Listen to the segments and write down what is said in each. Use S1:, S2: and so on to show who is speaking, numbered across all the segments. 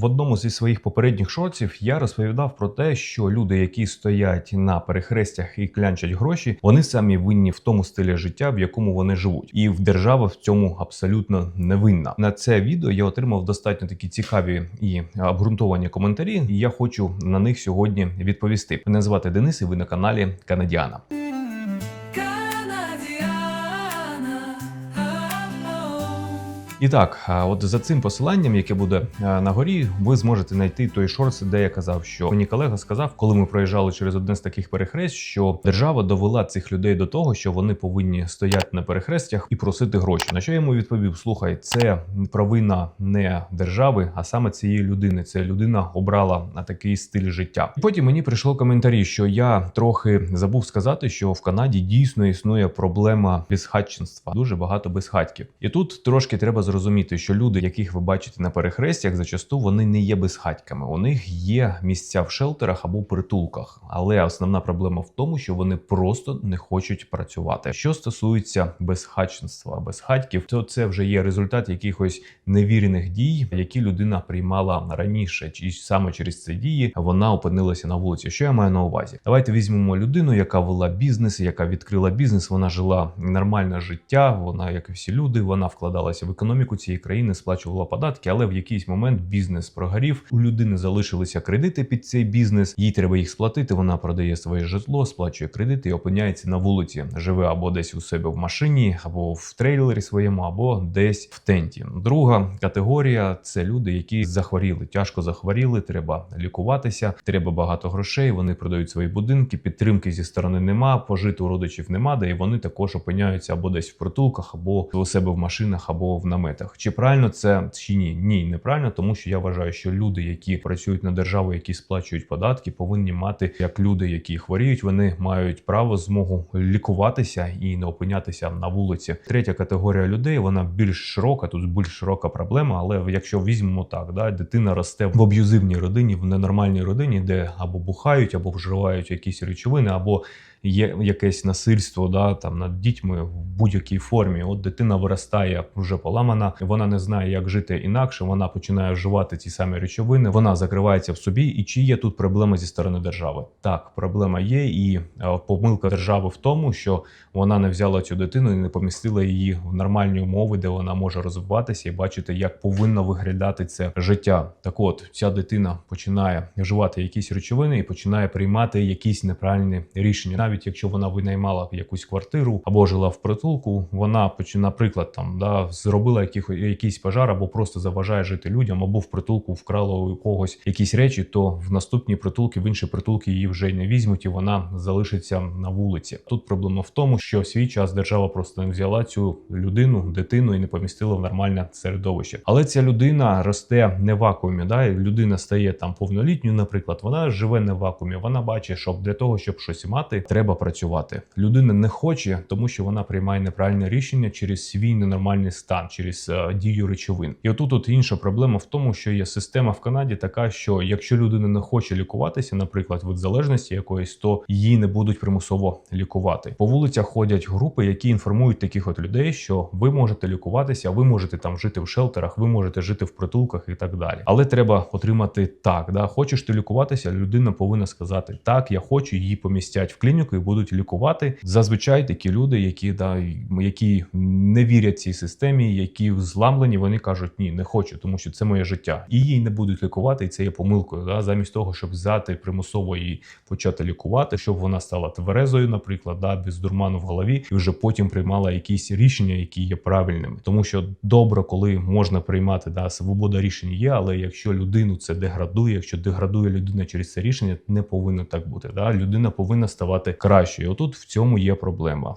S1: В одному зі своїх попередніх шорців я розповідав про те, що люди, які стоять на перехрестях і клянчать гроші, вони самі винні в тому стилі життя, в якому вони живуть, і в держава в цьому абсолютно не винна. На це відео я отримав достатньо такі цікаві і обґрунтовані коментарі. І я хочу на них сьогодні відповісти. Мене звати Денис, і ви на каналі Канадіана. І так, от за цим посиланням, яке буде на горі, ви зможете знайти той шорт, де я казав, що мені колега сказав, коли ми проїжджали через одне з таких перехрест, що держава довела цих людей до того, що вони повинні стояти на перехрестях і просити гроші. На що я йому відповів: слухай, це провина не держави, а саме цієї людини. Це людина обрала на такий стиль життя. І потім мені прийшло коментарі, що я трохи забув сказати, що в Канаді дійсно існує проблема безхатченства. Дуже багато безхатьків. І тут трошки треба зрозуміти, що люди, яких ви бачите на перехрестях, зачасту вони не є безхатьками. У них є місця в шелтерах або притулках. Але основна проблема в тому, що вони просто не хочуть працювати. Що стосується безхатченства, безхатьків, то це вже є результат якихось невірених дій, які людина приймала раніше, і саме через ці дії вона опинилася на вулиці. Що я маю на увазі? Давайте візьмемо людину, яка вела бізнес, яка відкрила бізнес. Вона жила нормальне життя. Вона, як і всі люди, вона вкладалася в економіку цієї країни, сплачувала податки, але в якийсь момент бізнес прогорів. У людини залишилися кредити під цей бізнес. Їй треба їх сплатити. Вона продає своє житло, сплачує кредити і опиняється на вулиці. Живе або десь у себе в машині, або в трейлері своєму, або десь в тенті. Друга категорія це люди, які захворіли, тяжко захворіли. Треба лікуватися, треба багато грошей. Вони продають свої будинки. Підтримки зі сторони нема, пожити у родичів нема, де і вони також опиняються або десь в притулках, або у себе в машинах, або в наметах. Чи правильно це чи ні? Ні, неправильно, тому що я вважаю, що люди, які працюють на державу, які сплачують податки, повинні мати як люди, які хворіють, вони мають право змогу лікуватися і не опинятися на вулиці. Третя категорія людей вона більш широка. Тут більш широка проблема. Але якщо візьмемо так, да дитина росте в аб'юзивній родині, в ненормальній родині, де або бухають, або вживають якісь речовини, або є якесь насильство да, там над дітьми в будь-якій формі. От дитина виростає вже поламана, вона не знає, як жити інакше. Вона починає вживати ті самі речовини. Вона закривається в собі. І чи є тут проблема зі сторони держави? Так, проблема є, і е, помилка держави в тому, що вона не взяла цю дитину і не помістила її в нормальні умови, де вона може розвиватися і бачити, як повинно виглядати це життя. Так, от ця дитина починає вживати якісь речовини і починає приймати якісь неправильні рішення. Навіть якщо вона винаймала якусь квартиру або жила в притулку, вона наприклад, там да зробила яких, якийсь пожар, або просто заважає жити людям, або в притулку вкрала у когось якісь речі, то в наступні притулки, в інші притулки її вже не візьмуть, і вона залишиться на вулиці. Тут проблема в тому, що в свій час держава просто не взяла цю людину, дитину і не помістила в нормальне середовище. Але ця людина росте не в вакуумі. Да? Людина стає там повнолітньою, наприклад, вона живе не в вакуумі. Вона бачить, що для того, щоб щось мати, треба працювати. Людина не хоче, тому що вона приймає неправильне рішення через свій ненормальний стан, через е, дію речовин. І отут от інша проблема в тому, що є система в Канаді така, що якщо людина не хоче лікуватися, наприклад, від залежності якоїсь, то її не будуть примусово лікувати. По вулицях ходять групи, які інформують таких от людей, що ви можете лікуватися, ви можете там жити в шелтерах, ви можете жити в притулках і так далі. Але треба отримати так. Да, хочеш ти лікуватися, людина повинна сказати так, я хочу її помістять в клініку і будуть лікувати. Зазвичай такі люди, які да які не вірять цій системі, які зламлені, вони кажуть, ні, не хочу, тому що це моє життя, і її не будуть лікувати, і це є помилкою. Да, замість того, щоб взяти примусово її почати лікувати, щоб вона стала тверезою, наприклад, да, без дурману в голові, і вже потім приймала якісь рішення, які є правильними, тому що добре, коли можна приймати да свобода рішень є, але якщо людину це деградує, якщо деградує людина через це рішення, не повинно так бути. Да, людина повинна ставати кращою. Отут в цьому є проблема.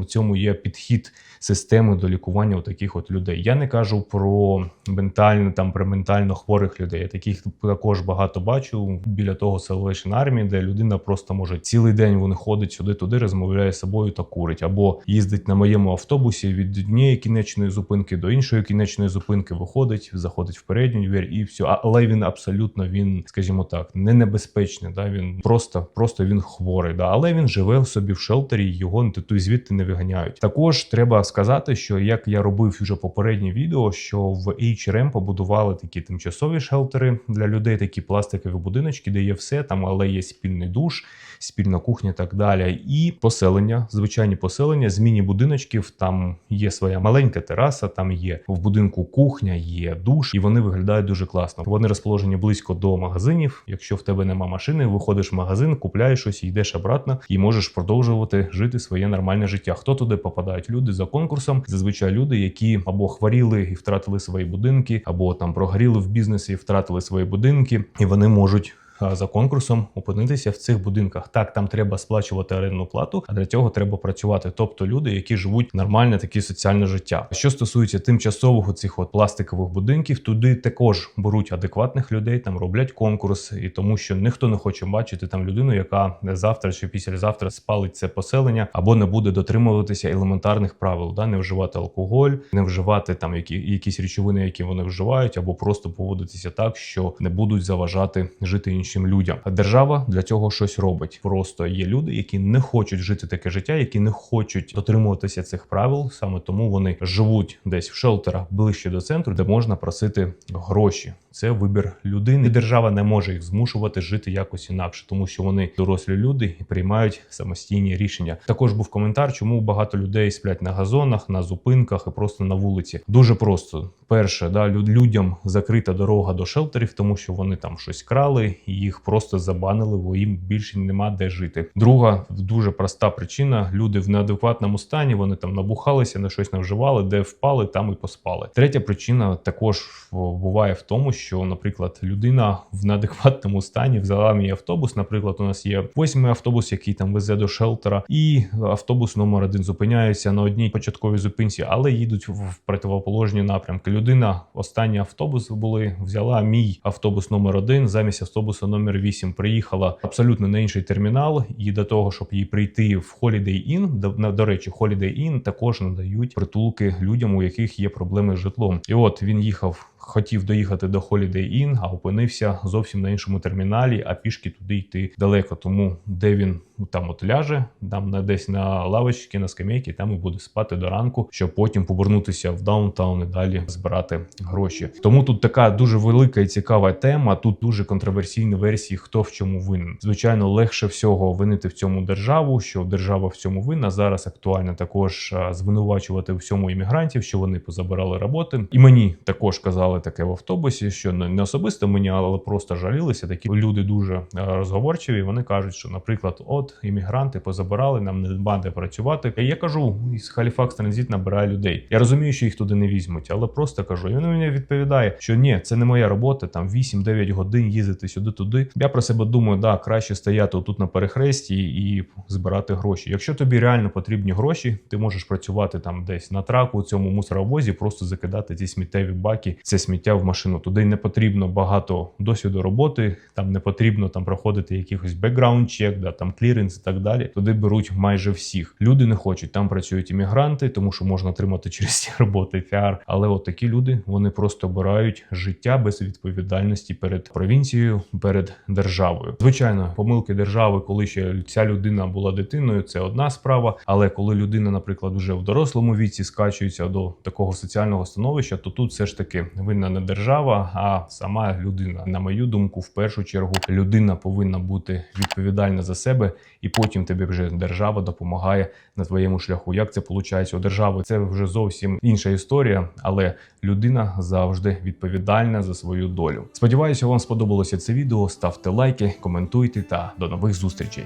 S1: В цьому є підхід системи до лікування у таких от людей. Я не кажу про ментально там про ментально хворих людей. Я таких також багато бачу біля того Salvation Army, де людина просто може цілий день вони ходить сюди-туди, розмовляє з собою та курить, або їздить на моєму автобусі від однієї кінечної зупинки до іншої кінечної зупинки, виходить, заходить в передню двір і все. Але він абсолютно він, скажімо так, не небезпечний. Да? Він просто, просто він хворий. Да? Але він живе в собі в шелтері, його тут звідти не виганяють. Також треба сказати, що як я робив вже попереднє відео, що в HRM побудували такі тимчасові шелтери для людей, такі пластикові будиночки, де є все там, але є спільний душ, спільна кухня, і так далі. І поселення, звичайні поселення з міні-будиночків. Там є своя маленька тераса, там є в будинку кухня, є душ, і вони виглядають дуже класно. Вони розположені близько до магазинів. Якщо в тебе нема машини, виходиш в магазин, купляєш щось, йдеш обратно і можеш продовжувати жити своє нормальне життя. Хто туди попадають? Люди за конкурсом, зазвичай люди, які або хворіли і втратили свої будинки, або там прогоріли в бізнесі і втратили свої будинки, і вони можуть. А, За конкурсом опинитися в цих будинках. Так, там треба сплачувати орендну плату, а для цього треба працювати. Тобто люди, які живуть нормальне таке соціальне життя. Що стосується тимчасових цих от пластикових будинків, туди також беруть адекватних людей, там роблять конкурс, і тому що ніхто не хоче бачити там людину, яка завтра чи післязавтра спалить це поселення, або не буде дотримуватися елементарних правил, да не вживати алкоголь, не вживати там які якісь речовини, які вони вживають, або просто поводитися так, що не будуть заважати жити іншим людям. Держава для цього щось робить. Просто є люди, які не хочуть жити таке життя, які не хочуть дотримуватися цих правил. Саме тому вони живуть десь в шелтерах ближче до центру, де можна просити гроші. Це вибір людини. І Держава не може їх змушувати жити якось інакше, тому що вони дорослі люди і приймають самостійні рішення. Також був коментар, чому багато людей сплять на газонах, на зупинках і просто на вулиці. Дуже просто. Перше, да, людям закрита дорога до шелтерів, тому що вони там щось крали, і їх просто забанили, бо їм більше нема де жити. Друга дуже проста причина: люди в неадекватному стані, вони там набухалися, на щось навживали, де впали, там і поспали. Третя причина також буває в тому, що, наприклад, людина в неадекватному стані взяла мій автобус. Наприклад, у нас є восьмий автобус, який там везе до шелтера, і автобус номер один зупиняється на одній початковій зупинці, але їдуть в противоположні напрямки. Людина, останній автобус були, взяла мій автобус номер один замість автобуса номер 8 Приїхала абсолютно на інший термінал, і до того, щоб їй прийти в Holiday Inn, до, до речі, Holiday Inn також надають притулки людям, у яких є проблеми з житлом. І от він їхав. Хотів доїхати до Holiday Inn, а опинився зовсім на іншому терміналі, а пішки туди йти далеко. Тому де він там от ляже, там на десь на лавочці, на скамейці, там і буде спати до ранку, щоб потім повернутися в даунтаун і далі збирати гроші. Тому тут така дуже велика і цікава тема. Тут дуже контроверсійні версії, хто в чому винен. Звичайно, легше всього винити в цьому державу, що держава в цьому винна. Зараз актуально також звинувачувати в всьому іммігрантів, що вони позабирали роботи. І мені також казали таке в автобусі, що не не особисто мені, але просто жалілися. Такі люди дуже е, розговорчиві. Вони кажуть, що, наприклад, от іммігранти позабирали, нам нема де працювати. Я кажу, із Халіфакс Транзит набирає людей. Я розумію, що їх туди не візьмуть, але просто кажу. І він мені відповідає, що ні, це не моя робота. Там 8-9 годин їздити сюди-туди. Я про себе думаю, да, краще стояти тут на перехресті і збирати гроші. Якщо тобі реально потрібні гроші, ти можеш працювати там десь на траку у цьому мусоровозі, просто закидати ці сміттєві баки, це сміття в машину. Туди не потрібно багато досвіду роботи, там не потрібно там проходити якихось бекграунд чек, да там кліренс і так далі. Туди беруть майже всіх. Люди не хочуть. Там працюють іммігранти, тому що можна отримати через ці роботи піар. Але от такі люди вони просто обирають життя без відповідальності перед провінцією, перед державою. Звичайно, помилки держави, коли ще ця людина була дитиною, це одна справа. Але коли людина, наприклад, вже в дорослому віці скачується до такого соціального становища, то тут все ж таки винна не держава, а сама людина. На мою думку, в першу чергу людина повинна бути відповідальна за себе, і потім тобі вже держава допомагає на твоєму шляху. Як це виходить у держави? Це вже зовсім інша історія, але людина завжди відповідальна за свою долю. Сподіваюся, вам сподобалося це відео. Ставте лайки, коментуйте та до нових зустрічей.